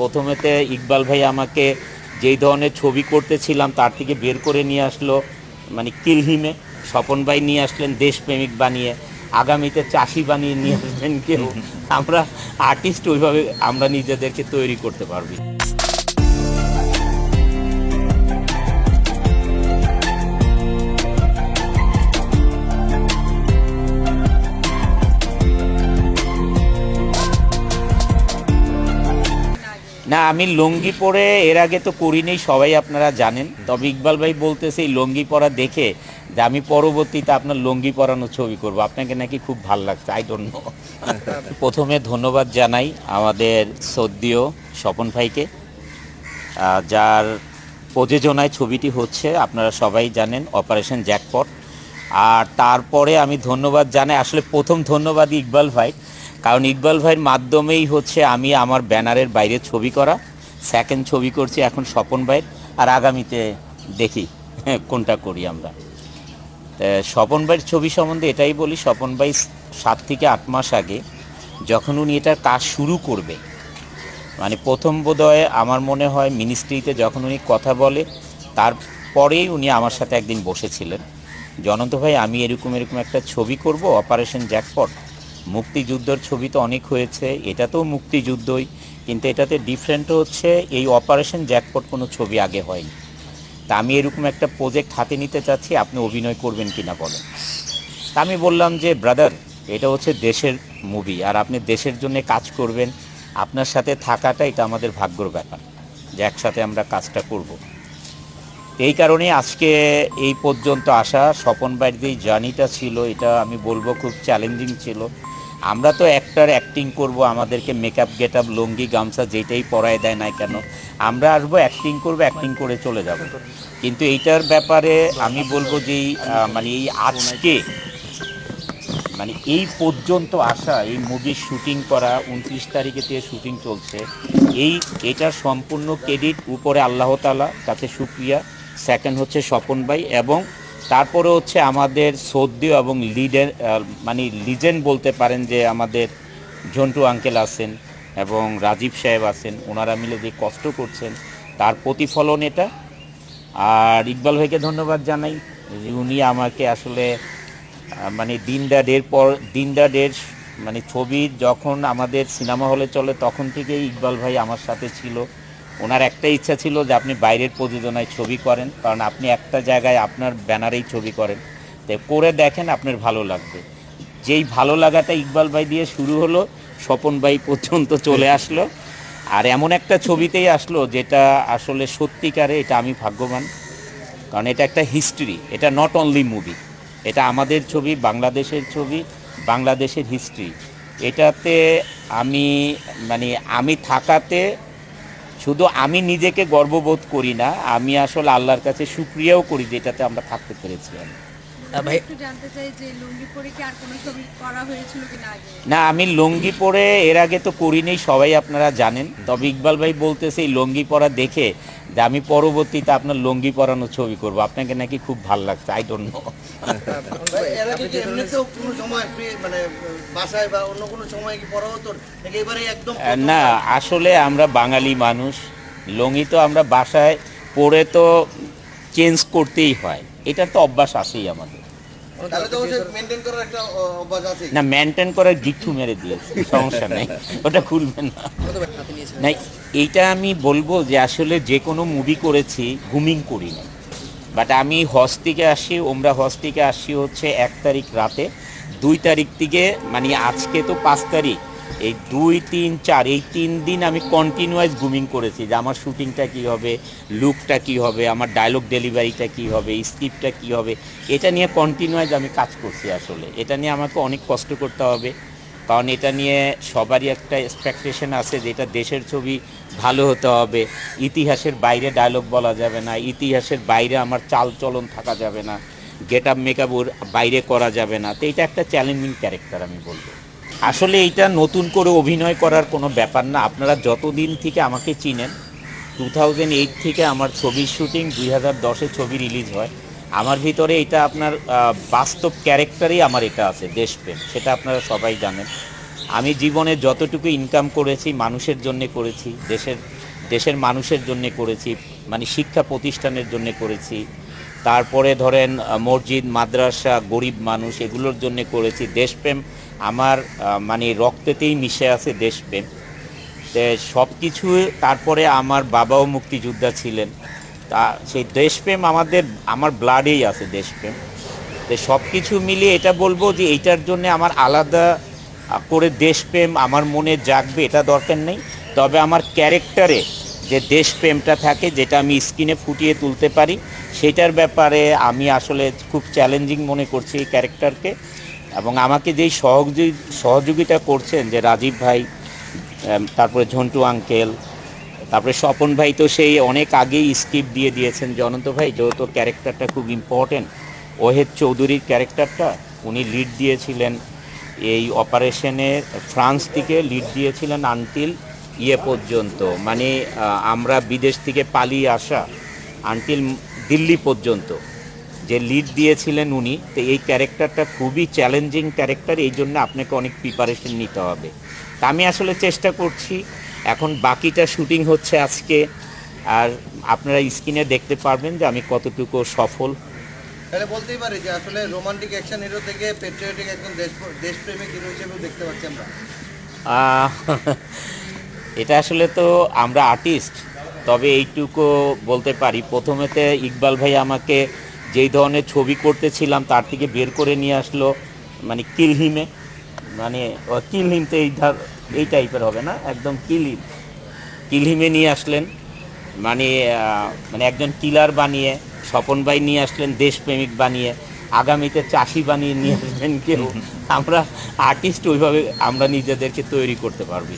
প্রথমেতে ইকবাল ভাই আমাকে যেই ধরনের ছবি করতেছিলাম তার থেকে বের করে নিয়ে আসলো মানে কিলহিমে। স্বপন ভাই নিয়ে আসলেন দেশপ্রেমিক বানিয়ে। আগামীতে চাষি বানিয়ে নিয়ে আসবেন কেউ। আমরা আর্টিস্ট ওইভাবে আমরা নিজেদেরকে তৈরি করতে পারবি। না, আমি লুঙ্গি পরে এর আগে তো করিনি, সবাই আপনারা জানেন। তবে ইকবাল ভাই বলতেছে, এই লুঙ্গি পরা দেখে যে আমি পরবর্তীতে আপনার লুঙ্গি পরানো ছবি করব। আপনাকে নাকি খুব ভালো লাগছে আই ডোন্ট নো প্রথমে ধন্যবাদ জানাই আমাদের সদ্যীয় স্বপন ভাইকে যার প্রযোজনায় ছবিটি হচ্ছে, আপনারা সবাই জানেন, অপারেশন জ্যাকপট। আর তারপরে আমি ধন্যবাদ জানাই, আসলে প্রথম ধন্যবাদ ইকবাল ভাই। কারণ ইকবাল ভাইয়ের মাধ্যমেই হচ্ছে আমি আমার ব্যানারের বাইরে ছবি করা সেকেন্ড ছবি করছি এখন স্বপন ভাইয়ের, আর আগামীতে দেখি কোনটা করি আমরা। স্বপন ভাইয়ের ছবি সম্বন্ধে এটাই বলি, স্বপন ভাই সাত থেকে আট মাস আগে যখন উনি এটার কাজ শুরু করবে মানে প্রথম বোধহয় আমার মনে হয় মিনিস্ট্রিতে যখন উনি কথা বলে, তারপরেই উনি আমার সাথে একদিন বসেছিলেন। জনন্ত ভাই, আমি এরকম এরকম একটা ছবি করব অপারেশন জ্যাকপট মুক্তিযুদ্ধর ছবি তো অনেক হয়েছে এটা তো মুক্তিযুদ্ধই, কিন্তু এটাতে ডিফারেন্ট হচ্ছে, এই অপারেশন জ্যাকপট কোনো ছবি আগে হয়নি। তা আমি এরকম একটা প্রজেক্ট হাতে নিতে চাচ্ছি, আপনি অভিনয় করবেন কিনা বলেন। তা আমি বললাম যে ব্রাদার এটা হচ্ছে দেশের মুভি আর আপনি দেশের জন্য কাজ করবেন, আপনার সাথে থাকাটা এটা আমাদের ভাগ্যর ব্যাপার, যে একসাথে আমরা কাজটা করব। এই কারণে আজকে এই পর্যন্ত আসা, স্বপন বাইর যে জার্নিটা ছিল, এটা আমি বলব খুব চ্যালেঞ্জিং ছিল। আমরা তো একটার অ্যাক্টিং করব, আমাদেরকে মেকআপ গেট আপ লুঙ্গি, গামছা যেটাই পরায় দেয় না কেন, আমরা আসব অ্যাক্টিং করব অ্যাক্টিং করে চলে যাব। কিন্তু এইটার ব্যাপারে আমি বলব যে মানে এই আজকে মানে এই পর্যন্ত আসা, এই মুভির শুটিং করা, উনত্রিশ তারিখে থেকে শুটিং চলছে, এই, এটার সম্পূর্ণ ক্রেডিট উপরে আল্লাহ তালা কাছে সুক্রিয়া। সেকেন্ড হচ্ছে স্বপন ভাই এবং তারপরে হচ্ছে আমাদের সদ্য এবং লিডের মানে লিজেন্ড বলতে পারেন যে আমাদের ঝন্টু আঙ্কেল আছেন এবং রাজীব সাহেব আছেন, ওনারা মিলে যে কষ্ট করছেন তার প্রতিফলন এটা। আর ইকবাল ভাইকে ধন্যবাদ জানাই, উনি আমাকে আসলে মানে দিন ডের পর, দিন ডের মানে ছবি যখন আমাদের সিনেমা হলে চলে, তখন থেকেই ইকবাল ভাই আমার সাথে ছিল। ওনার একটা ইচ্ছা ছিল যে আপনি বাইরের প্রযোজনায় ছবি করেন, কারণ আপনি একটা জায়গায় আপনার ব্যানারেই ছবি করেন। তো করে দেখেন আপনার ভালো লাগবে। যেই ভালো লাগাটা ইকবাল ভাই দিয়ে শুরু হলো, স্বপন ভাই পর্যন্ত চলে আসলো। আর এমন একটা ছবিতেই আসলো যেটা আসলে সত্যিকারে এটা আমি ভাগ্যবান। কারণ এটা একটা হিস্ট্রি এটা নট অনলি মুভি এটা আমাদের ছবি, বাংলাদেশের ছবি, বাংলাদেশের হিস্ট্রি এটাতে আমি মানে আমি থাকাতে শুধু আমি নিজেকে গর্ববোধ করি না, আমি আসলে আল্লাহর কাছে সুক্রিয়াও করি যেটাতে আমরা থাকতে পেরেছি ভাই জানতে চাই যে লুঙ্গি পরে কি আর কোনো ছবি করা হয়েছিল কিনা আগে? না আমি লুঙ্গি পরে এর আগে তো করিনি সবাই আপনারা জানেন। তবে ইকবাল ভাই বলতেছে এই লুঙ্গি পরা দেখে যে আমি পরবর্তীতে আপনার লুঙ্গি পরানো ছবি করব। আপনাকে নাকি খুব ভালো লাগছে আই ডোন্ট নো মানে না আসলে আমরা বাঙালি মানুষ লুঙ্গি তো আমরা বাসায় পরে তো চেঞ্জ করতেই হয়। এটা তো অভ্যাস আছেই আমাদের। না মেনটেন করার গিট্টু মেরে দিয়েছে সমস্যা নেই ওটা খুলবে না। না এইটা আমি বলব যে আসলে যে কোনো মুভি করেছি ঘুমিং করি না। বাট আমি হজ থেকে আসি ওমরা হজ থেকে আসি হচ্ছে এক তারিখ রাতে। দুই তারিখ থেকে মানে আজকে তো পাঁচ তারিখ এই দুই, তিন, চার, এই তিন দিন আমি কন্টিনিউয়াস ঘুমিং করেছি যে আমার শুটিংটা কী হবে লুকটা কী হবে, আমার ডায়লগ ডেলিভারিটা কী হবে স্ক্রিপ্টটা কী হবে, এটা নিয়ে কন্টিনিউয়াস আমি কাজ করছি আসলে। এটা নিয়ে আমাকে অনেক কষ্ট করতে হবে। কারণ এটা নিয়ে সবারই একটা এক্সপেকটেশন আছে যে এটা দেশের ছবি ভালো হতে হবে। ইতিহাসের বাইরে ডায়লগ বলা যাবে না, ইতিহাসের বাইরে আমার চাল চলন থাকা যাবে না গেট আপ মেকআপ বাইরে করা যাবে না। তো এটা একটা চ্যালেঞ্জিং ক্যারেক্টার আমি বলব। আসলে এটা নতুন করে অভিনয় করার কোনো ব্যাপার না। আপনারা যতদিন থেকে আমাকে চিনেন টু থাউজেন্ড এইট থেকে আমার ছবির শুটিং দুই হাজার দশে ছবি রিলিজ হয়, আমার ভিতরে এটা আপনার বাস্তব ক্যারেক্টারই আমার এটা আছে, দেশপ্রেম, সেটা আপনারা সবাই জানেন। আমি জীবনে যতটুকু ইনকাম করেছি, মানুষের জন্য করেছি, দেশের দেশের মানুষের জন্য করেছি মানে শিক্ষা প্রতিষ্ঠানের জন্য করেছি, তারপরে ধরেন মসজিদ, মাদ্রাসা, গরিব মানুষ, এগুলোর জন্য করেছি, দেশপ্রেম আমার মানে রক্তেতেই মিশে আছে দেশপ্রেম। সব কিছু তারপরে আমার বাবাও মুক্তিযোদ্ধা ছিলেন। তা সেই দেশপ্রেম আমাদের, আমার ব্লাডেই আছে দেশপ্রেম। তো সব কিছু মিলিয়ে এটা বলব যে এইটার জন্য আমার আলাদা করে দেশপ্রেম আমার মনে জাগবে, এটা দরকার নেই। তবে আমার ক্যারেক্টারে যে দেশপ্রেমটা থাকে, যেটা আমি স্ক্রিনে ফুটিয়ে তুলতে পারি, সেটার ব্যাপারে আমি আসলে খুব চ্যালেঞ্জিং মনে করছি এই ক্যারেক্টারকে। এবং আমাকে যেই সহযোগী, সহযোগিতা করছেন যে রাজীব ভাই তারপরে ঝন্টু আঙ্কেল, তারপরে স্বপন ভাই তো সেই অনেক আগেই স্ক্রিপ্ট দিয়ে দিয়েছেন। জনন্ত ভাই যেহেতু ক্যারেক্টারটা খুব ইম্পর্টেন্ট ওহেদ চৌধুরীর ক্যারেক্টারটা উনি লিড দিয়েছিলেন। এই অপারেশনে ফ্রান্স থেকে লিড দিয়েছিলেন আনটিল ইয়ে পর্যন্ত। মানে আমরা বিদেশ থেকে পালিয়ে আসা আনটিল দিল্লি পর্যন্ত। যে লিড দিয়েছিলেন উনি তো এই ক্যারেক্টারটা খুবই চ্যালেঞ্জিং ক্যারেক্টার এই জন্য আপনাকে অনেক প্রিপারেশন নিতে হবে। তা আমি আসলে চেষ্টা করছি এখন বাকিটা শুটিং হচ্ছে আজকে আর আপনারা স্ক্রিনে দেখতে পারবেন যে আমি কতটুকু সফল। তাহলে বলতেই পারি যে আসলে রোমান্টিক অ্যাকশন হিরো থেকে পেট্রিয়টিক একজন দেশ দেশপ্রেমিক হিরো হিসেবেও দেখতে পাচ্ছি আমরা। এটা আসলে তো আমরা আর্টিস্ট তবে এইটুকু বলতে পারি। প্রথমেতে ইকবাল ভাই আমাকে যেই ধরনের ছবি করতেছিলাম তার থেকে বের করে নিয়ে আসলো মানে কিলহিমে মানে কিলহিম তো এই ধর এই টাইপের হবে না? একদম কিলহিম কিলহিমে নিয়ে আসলেন। মানে মানে একজন কিলার বানিয়ে স্বপন ভাই নিয়ে আসলেন দেশপ্রেমিক বানিয়ে। আগামীতে চাষি বানিয়ে নিয়ে আসবেন কেউ। আমরা আর্টিস্ট ওইভাবে আমরা নিজেদেরকে তৈরি করতে পারবি।